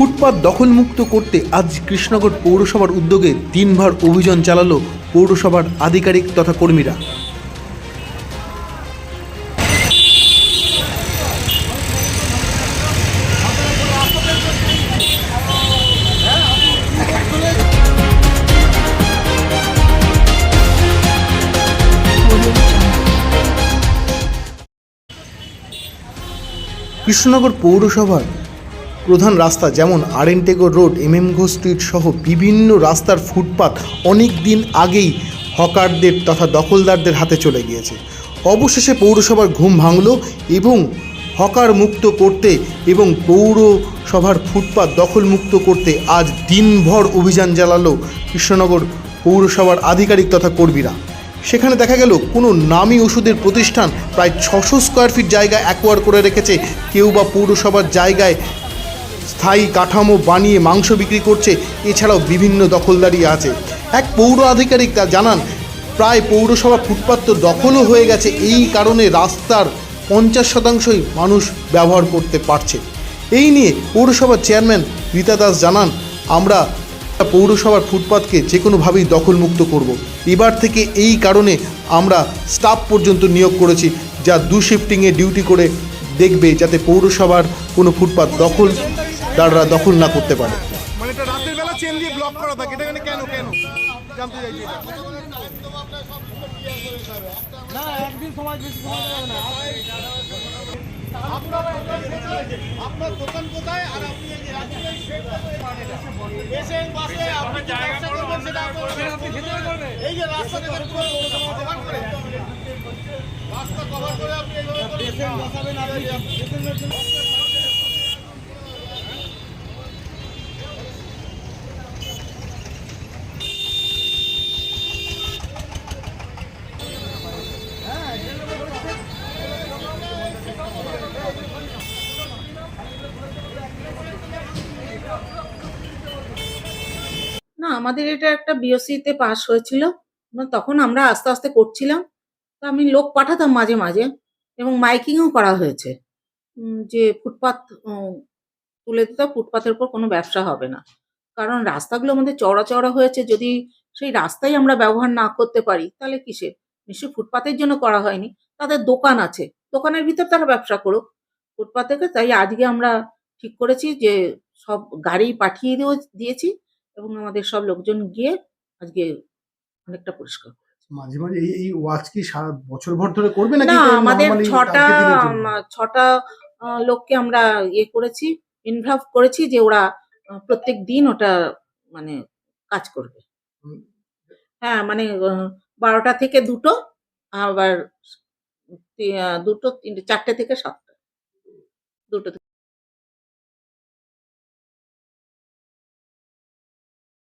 ফুটপাত দখলমুক্ত করতে আজ কৃষ্ণনগর পৌরসভার উদ্যোগে দিনভর অভিযান চালালো পৌরসভার আধিকারিক তথা কর্মীরা। কৃষ্ণনগর পৌরসভার প্রধান রাস্তা যেমন আরেনটেগর road M M Ghosh street সহ বিভিন্ন রাস্তার ফুটপাত অনেক দিন আগেই হকারদের তথা দখলদারদের হাতে চলে গিয়েছে। অবশেষে পৌরসভার ঘুম ভাঙল এবং হকার মুক্ত করতে এবং পৌরসভার ফুটপাত দখলমুক্ত করতে আজ দিনভর অভিযান চালালো কৃষ্ণনগর পৌরসভার আধিকারিক তথা কর্মীরা। সেখানে দেখা গেল, কোনো নামী ওষুধের প্রতিষ্ঠান প্রায় ছশো স্কোয়ার ফিট জায়গা অ্যাকোয়ার করে রেখেছে। কেউ বা পৌরসভার জায়গায় স্থায়ী কাঠামো বানিয়ে মাংস বিক্রি করছে। এছাড়াও বিভিন্ন দখলদারি আছে। এক পৌর আধিকারিক তা জানান, প্রায় পৌরসভা ফুটপাত তো দখলও হয়ে গেছে। এই কারণে রাস্তার পঞ্চাশ শতাংশই মানুষ ব্যবহার করতে পারছে। এই নিয়ে পৌরসভার চেয়ারম্যান রীতা দাস জানান, আমরা পৌরসভার ফুটপাতকে যে কোনোভাবেই দখলমুক্ত করব। এবার থেকে এই কারণে আমরা স্টাফ পর্যন্ত নিয়োগ করেছি, যা দু শিফটিংয়ে ডিউটি করে দেখবে, যাতে পৌরসভার কোনো ফুটপাত দখল দাররা দখল না করতে পারে। মানে এটা রাতের বেলা চেন দিয়ে ব্লক করা থাকে এটা এখানে কেন কেন? জানতে চাইছি না একদিন সময় বেশি সময় দেবে না। আপনার আপনার দোকান কোথায়? আর আপনি এই যে রাত্রে এই শেড এসেন আপনি ব্যবসা করবেন এই যে রাস্তা দেখেন কভার করে রাস্তা কভার করে। আপনি এইভাবে বসাবেন আপনি আমাদের এটা একটা বিওসিতে পাস হয়েছিল। তখন আমরা আস্তে আস্তে করছিলাম। তো আমি লোক পাঠাতাম মাঝে মাঝে এবং মাইকিংও করা হয়েছে। যে ফুটপাত তুলে দিতে ফুটপাতের উপর কোনো ব্যবসা হবে না। কারণ রাস্তাগুলো আমাদের চওড়া চওড়া হয়েছে। যদি সেই রাস্তাই আমরা ব্যবহার না করতে পারি, তাহলে কিসের নিশ্চয়ই ফুটপাতের জন্য করা হয়নি। তাদের দোকান আছে। দোকানের ভিতর তারা ব্যবসা করুক। ফুটপাত থেকে তাই আজকে আমরা ঠিক করেছি যে সব গাড়ি পাঠিয়ে দিয়েছি। এবং আমাদের সব লোকজন গিয়ে আজকে অনেকটা পরিষ্কার মাঝে মাঝে এই এই ওয়াচ কি সারা বছর ভর ধরে করবে নাকি না আমাদের ছটা ছটা লোককে আমরা ইয়ে করেছি ইনভলভ করেছি যে ওরা প্রত্যেক দিন ওটা মানে কাজ করবে। হ্যাঁ মানে বারোটা থেকে দুটো আবার দুটো তিনটে চারটে থেকে সাতটা। দুটো থেকে